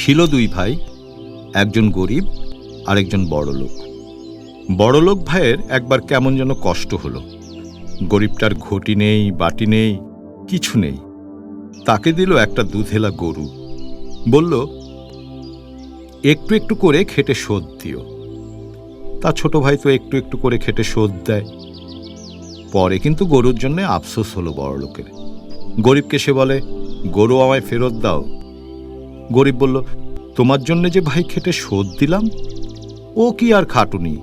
ছিল দুই ভাই, একজন গরিব আর একজন বড়লোক। বড়লোক ভাইয়ের একবার কেমন যেন কষ্ট হলো। গরিবটার ঘটি নেই, বাটি নেই, কিছু নেই। তাকে দিল একটা দুধেলা গরু। বলল, একটু একটু করে খেটে শোধ দিও। তা ছোট ভাই তো একটু একটু করে খেটে শোধ দেয়। পরে কিন্তু গরুর জন্য আফসোস হলো বড় লোকের গরিবকে সে বলে, গরু আমায় ফেরত দাও গরিব বলল, তোমার জন্য যে ভাই খেটে শোধ দিলাম, ও কি আর খাটুনি?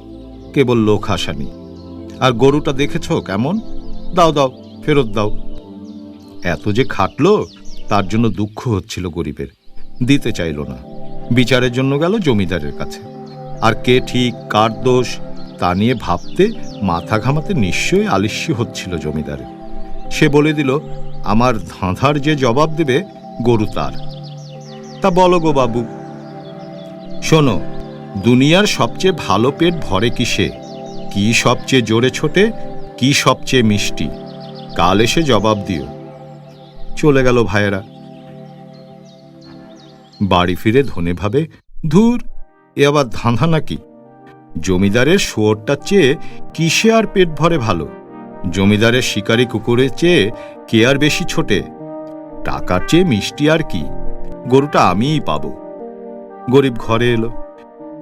কেবল লোক হাসানি। আর গরুটা দেখেছ কেমন? দাও দাও, ফেরত দাও। এত যে খাটলো, তার জন্য দুঃখ হচ্ছিল গরিবের। দিতে চাইল না। বিচারের জন্য গেল জমিদারের কাছে। আর কে ঠিক কার দোষ, তা নিয়ে ভাবতে, মাথা ঘামাতে নিশ্চয়ই আলিস্য হচ্ছিল জমিদারের। সে বলে দিল, আমার ধাঁধার যে জবাব দেবে, গরু তার। তা বলো গো বাবু। শোনো, দুনিয়ার সবচেয়ে ভালো পেট ভরে কিসে? কি সবচেয়ে জোরে ছোটে, কি সবচেয়ে মিষ্টি? কাল এসে জবাব দিও। চলে গেল ভাইয়েরা। বাড়ি ফিরে ধনে ভাবে, ধুর, এ আবার ধাঁধা নাকি? জমিদারের শুয়োরটার চেয়ে কিসে আর পেট ভরে ভালো? জমিদারের শিকারি কুকুরের চেয়ে কে আর বেশি ছোটে? টাকার চেয়ে মিষ্টি আর কি? গরুটা আমিই পাব। গরিব ঘরে এলো।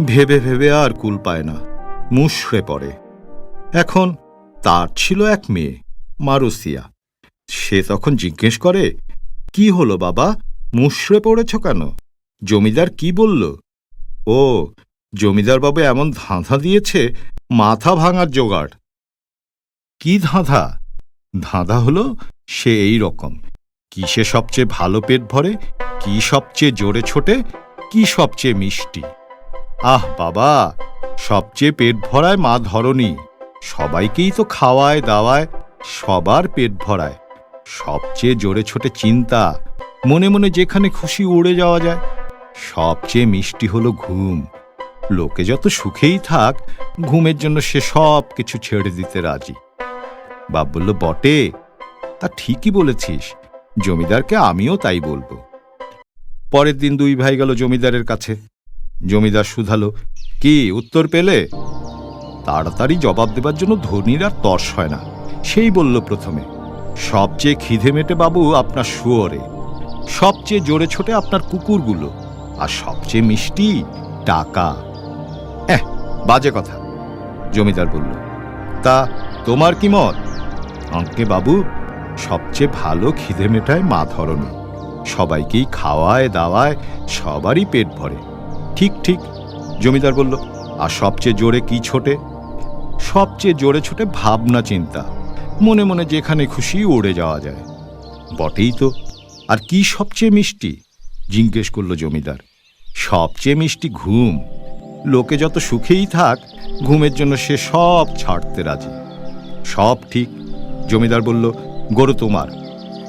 ভেবে ভেবে আর কুল পায় না। মুশড়ে পড়ে। এখন তার ছিল এক মেয়ে, মারুসিয়া। সে তখন জিজ্ঞেস করে, কি হলো বাবা? মুশড়ে পড়েছ কেন? জমিদার কি বলল? ও, জমিদার বাবু এমন ধাঁধা দিয়েছে, মাথা ভাঙার জোগাড়। কি ধাঁধা? ধাঁধা হলো সে এই রকম কিসে সবচেয়ে ভালো পেট ভরে, কি সবচেয়ে জোরে ছোটে, কি সবচেয়ে মিষ্টি। আহ বাবা, সবচেয়ে পেট ভরায় মা ধরনী সবাইকেই তো খাওয়ায় দাওয়ায়, সবার পেট ভরায়। সবচেয়ে জোরে ছোটে চিন্তা, মনে মনে যেখানে খুশি উড়ে যাওয়া যায়। সবচেয়ে মিষ্টি হলো ঘুম। লোকে যত সুখেই থাক, ঘুমের জন্য সে সব কিছু ছেড়ে দিতে রাজি। বাপ বলল বটে, তা ঠিকই বলেছিস। জমিদারকে আমিও তাই বলব। পরের দিন দুই ভাই গেল জমিদারের কাছে। জমিদার শুধালো, কি, উত্তর পেলে? তাড়াতাড়ি জবাব দেবার জন্য ধনির আর তর্স হয় না। সেই বলল প্রথমে, সবচেয়ে খিদে মেটে বাবু আপনার শুয়োরে, সবচেয়ে জোরে ছোটে আপনার কুকুরগুলো, আর সবচেয়ে মিষ্টি টাকা। এহ, বাজে কথা, জমিদার বলল, তা তোমার কি মত? অঙ্কে বাবু সবচেয়ে ভালো খিদে মেটায় মা ধরনী সবাইকেই খাওয়ায় দাওয়ায় সবারই পেট ভরে। ঠিক ঠিক, জমিদার বলল, আর সবচেয়ে জোরে কি ছোটে? সবচেয়ে জোরে ছোটে ভাবনা চিন্তা। মনে মনে যেখানে খুশি উড়ে যাওয়া যায়। বটেই তো। আর কি সবচেয়ে মিষ্টি? জিজ্ঞেস করল জমিদার। সবচেয়ে মিষ্টি ঘুম। লোকে যত সুখেই থাক, ঘুমের জন্য সে সব ছাড়তে রাজি। সব ঠিক। জমিদার বলল গরু তোমার।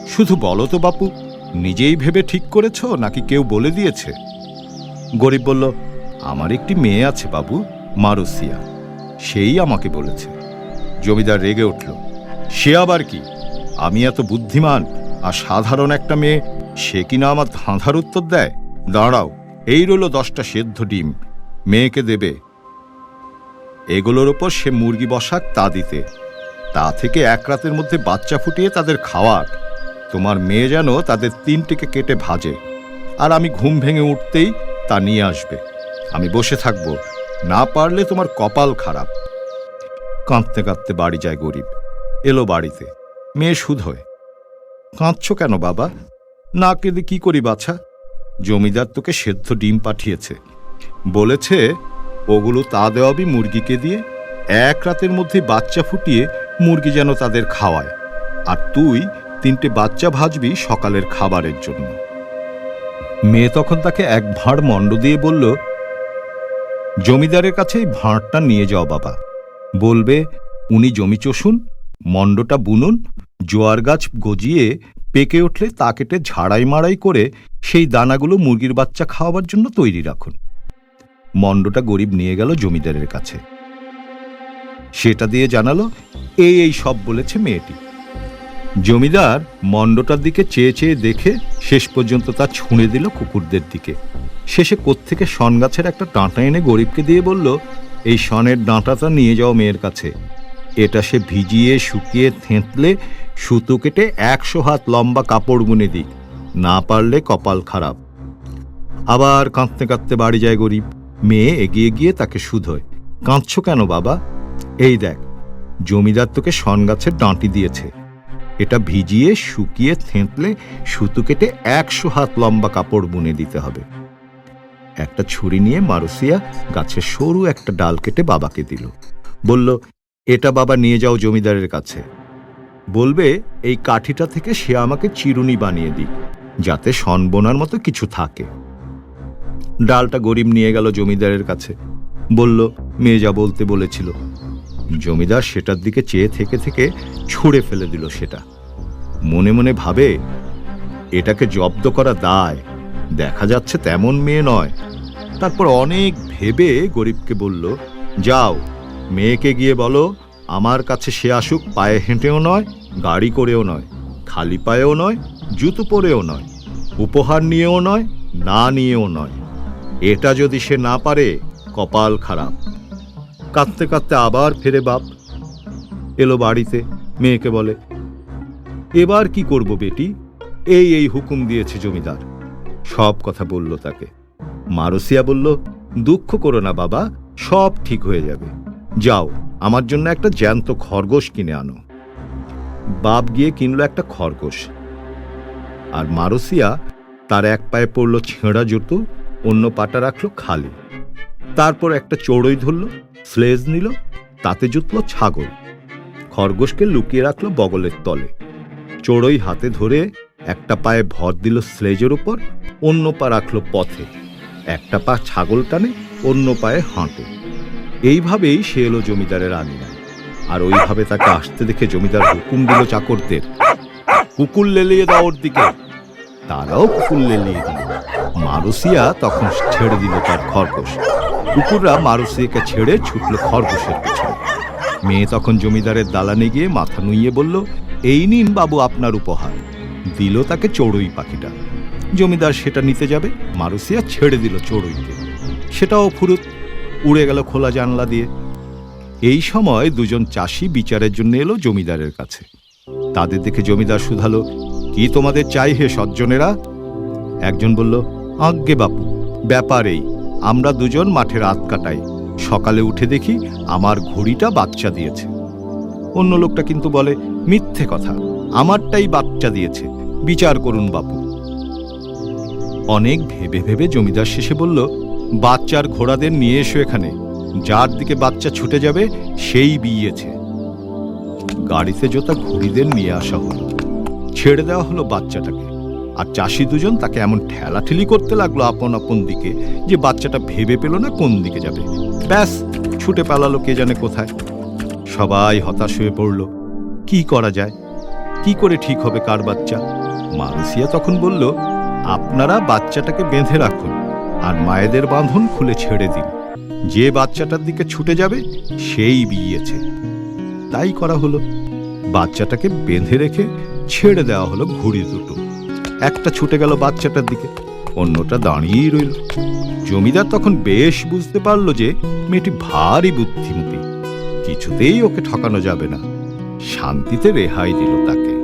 শুধু বলো তো বাপু, নিজেই ভেবে ঠিক করেছ নাকি কেউ বলে দিয়েছে? গরিব বলল, আমার একটি মেয়ে আছে বাবু মারুসিয়া। সেই আমাকে বলেছে। জমিদার রেগে উঠল, সে আবার কি? আমি এত বুদ্ধিমান আর সাধারণ একটা মেয়ে, সে কিনা আমার ধাঁধার উত্তর দেয়? দাঁড়াও, এই রইল দশটা সেদ্ধ ডিম, মেয়েকে দেবে। এগুলোর ওপর সে মুরগি বসাক তা দিতে। তা থেকে এক রাতের মধ্যে বাচ্চা ফুটিয়ে তাদের খাওয়াক। তোমার মেয়ে যেন তাদের তিনটিকে কেটে ভাজে। আর আমি ঘুম ভেঙে উঠতেই তা নিয়ে আসবে। আমি বসে থাকব। না পারলে তোমার কপাল খারাপ। কাঁদতে কাঁদতে বাড়ি যায় গরিব। এলো বাড়িতে। মেয়ে শুধোয় কাঁদছ কেন বাবা? না কেঁদে কি করি বাছা? জমিদার তোকে সেদ্ধ ডিম পাঠিয়েছে। বলেছে, ওগুলো তা দেওয়াবি মুরগিকে দিয়ে। এক রাতের মধ্যে বাচ্চা ফুটিয়ে মুরগি যেন তাদের খাওয়ায়। আর তুই তিনটে বাচ্চা ভাজবি সকালের খাবারের জন্য। মেয়ে তখন তাকে এক ভাঁড় মণ্ড দিয়ে বলল, জমিদারের কাছে এই ভাঁড়টা নিয়ে যাও বাবা। বলবে, উনি জমি চষুন, মণ্ডটা বুনুন, জোয়ার গাছ গজিয়ে পেকে উঠলে তা কেটে ঝাড়াই মাড়াই করে সেই দানাগুলো মুরগির বাচ্চা খাওয়াবার জন্য তৈরি রাখুন। মণ্ডটা গরিব নিয়ে গেল জমিদারের কাছে। সেটা দিয়ে জানালো, এই এই সব বলেছে মেয়েটি। জমিদার মণ্ডটার দিকে চেয়ে চেয়ে দেখে শেষ পর্যন্ত তা ছুঁড়ে দিল কুকুরদের দিকে। শেষে কোত্থেকে শন গাছের একটা ডাঁটা এনে গরিবকে দিয়ে বলল, এই শনের ডাঁটাটা নিয়ে যাও মেয়ের কাছে। এটা সে ভিজিয়ে, শুকিয়ে, থেঁতলে, সুতো কেটে একশো হাত লম্বা কাপড় বুনে দিক। না পারলে কপাল খারাপ। আবার কাঁদতে কাঁদতে বাড়ি যায় গরিব। মেয়ে এগিয়ে গিয়ে তাকে শুধোয়, কাঁদছ কেন বাবা? এই দেখ, জমিদার তোকে শন গাছের ডাঁটি দিয়েছে। এটা ভিজিয়ে, শুকিয়ে, থেঁতলে, সুতো কেটে একশো হাত লম্বা কাপড় বুনে দিতে হবে। একটা ছুরি নিয়ে মারুসিয়া গাছের সরু একটা ডাল কেটে বাবাকে দিল। বলল, এটা বাবা নিয়ে যাও জমিদারের কাছে। বলবে, এই কাঠিটা থেকে সে আমাকে চিরুনি বানিয়ে দিক, যাতে সন বোনার মতো কিছু থাকে। ডালটা গরিব নিয়ে গেল জমিদারের কাছে। বলল যা বলতে বলেছিল জমিদার সেটার দিকে চেয়ে থেকে থেকে ছুঁড়ে ফেলে দিল সেটা। মনে মনে ভাবে, এটাকে জব্দ করা দায়, দেখা যাচ্ছে তেমন মেয়ে নয়। তারপর অনেক ভেবে গরিবকে বলল, যাও, মেয়েকে গিয়ে বলো, আমার কাছে সে আসুক, পায়ে হেঁটেও নয়, গাড়ি করেও নয়, খালি পায়েও নয়, জুতো পরেও নয়, উপহার নিয়েও নয়, না নিয়েও নয়। এটা যদি সে না পারে, কপাল খারাপ। কাঁদতে কাঁদতে আবার ফেরে বাপ। এলো বাড়িতে, মেয়েকে বলে, এবার কি করব বেটি? এই এই হুকুম দিয়েছে জমিদার। সব কথা বলল তাকে। মারসিয়া বলল, দুঃখ করো না বাবা, সব ঠিক হয়ে যাবে। যাও, আমার জন্য একটা জ্যান্ত খরগোশ কিনে আনো। বাপ গিয়ে কিনলো একটা খরগোশ। আর মারসিয়া তার এক পায়ে পড়ল ছেঁড়া জুতো, অন্য পাটা রাখল খালি। তারপর একটা চড়ই ধরলো স্লেজ নিল, তাতে জুতলো ছাগল। খরগোশকে লুকিয়ে রাখল বগলের তলে। চড়ই হাতে ধরে একটা পায়ে ভর দিল স্লেজের উপর, অন্য পা রাখল পথে। একটা পা ছাগল টানে, অন্য পায়ে হাঁটে। এইভাবেই সে এলো জমিদারের আঙিনায়। আর ওইভাবে তাকে আসতে দেখে জমিদার হুকুম দিল চাকরদের, কুকুর লেলিয়ে দাও ওর দিকে। তারাও কুকুর লেলিয়ে দিল। মারুসিয়া তখন ছেড়ে দিল তার খরগোশ। কুকুররা মারুসিয়াকে ছেড়ে ছুটল খরগোশের পিছনে। মেয়ে তখন জমিদারের দালানে গিয়ে মাথা নুইয়ে বলল, এই নিন বাবু আপনার উপহার। দিল তাকে চড়ুই পাখিটা। জমিদার সেটা নিতে যাবে, মারুসিয়া ছেড়ে দিল চড়ুইকে। সেটাও ফুরুত, উড়ে গেল খোলা জানলা দিয়ে। এই সময় দুজন চাষি বিচারের জন্য এলো জমিদারের কাছে। তাদের দেখে জমিদার শুধালো, কি তোমাদের চাই হে সজ্জনেরা? একজন বলল, আজ্ঞে বাপু, ব্যাপার এই। আমরা দুজন মাঠে রাত কাটাই। সকালে উঠে দেখি আমার ঘড়িটা বাচ্চা দিয়েছে। অন্য লোকটা কিন্তু বলে, মিথ্যে কথা। আমারটাই বাচ্চা দিয়েছে। বিচার করুন বাপু। অনেক ভেবে ভেবে জমিদার শেষে বলল, বাচ্চার ঘোড়াদের নিয়ে এসো এখানে। যার দিকে বাচ্চা ছুটে যাবে, সেই বিয়েছে। গাড়িতে জোতা ঘুড়িদের নিয়ে আসা হলো। ছেড়ে দেওয়া হলো বাচ্চাটাকে। আর চাষি দুজন তাকে এমন ঠেলাঠেলি করতে লাগল আপন আপন দিকে যে বাচ্চাটা ভেবে পেল না কোন দিকে যাবে। ব্যাস, ছুটে পালালো কে জানে কোথায়। সবাই হতাশ হয়ে পড়ল। কি করা যায়? কি করে ঠিক হবে কার বাচ্চা? মারুসিয়া তখন বলল, আপনারা বাচ্চাটাকে বেঁধে রাখুন আর মায়েদের বাঁধন খুলে ছেড়ে দিন। যে বাচ্চাটার দিকে ছুটে যাবে, সেই বিয়েছে। তাই করা হলো। বাচ্চাটাকে বেঁধে রেখে ছেড়ে দেওয়া হলো ঘুড়ি দুটো। একটা ছুটে গেল বাচ্চাটার দিকে। অন্যটা দাঁড়িয়েই রইল। জমিদার তখন বেশ বুঝতে পারল যে মেয়েটি ভারী বুদ্ধিমতী। কিছুতেই ওকে ঠকানো যাবে না। শান্তিতে রেহাই দিল তাকে।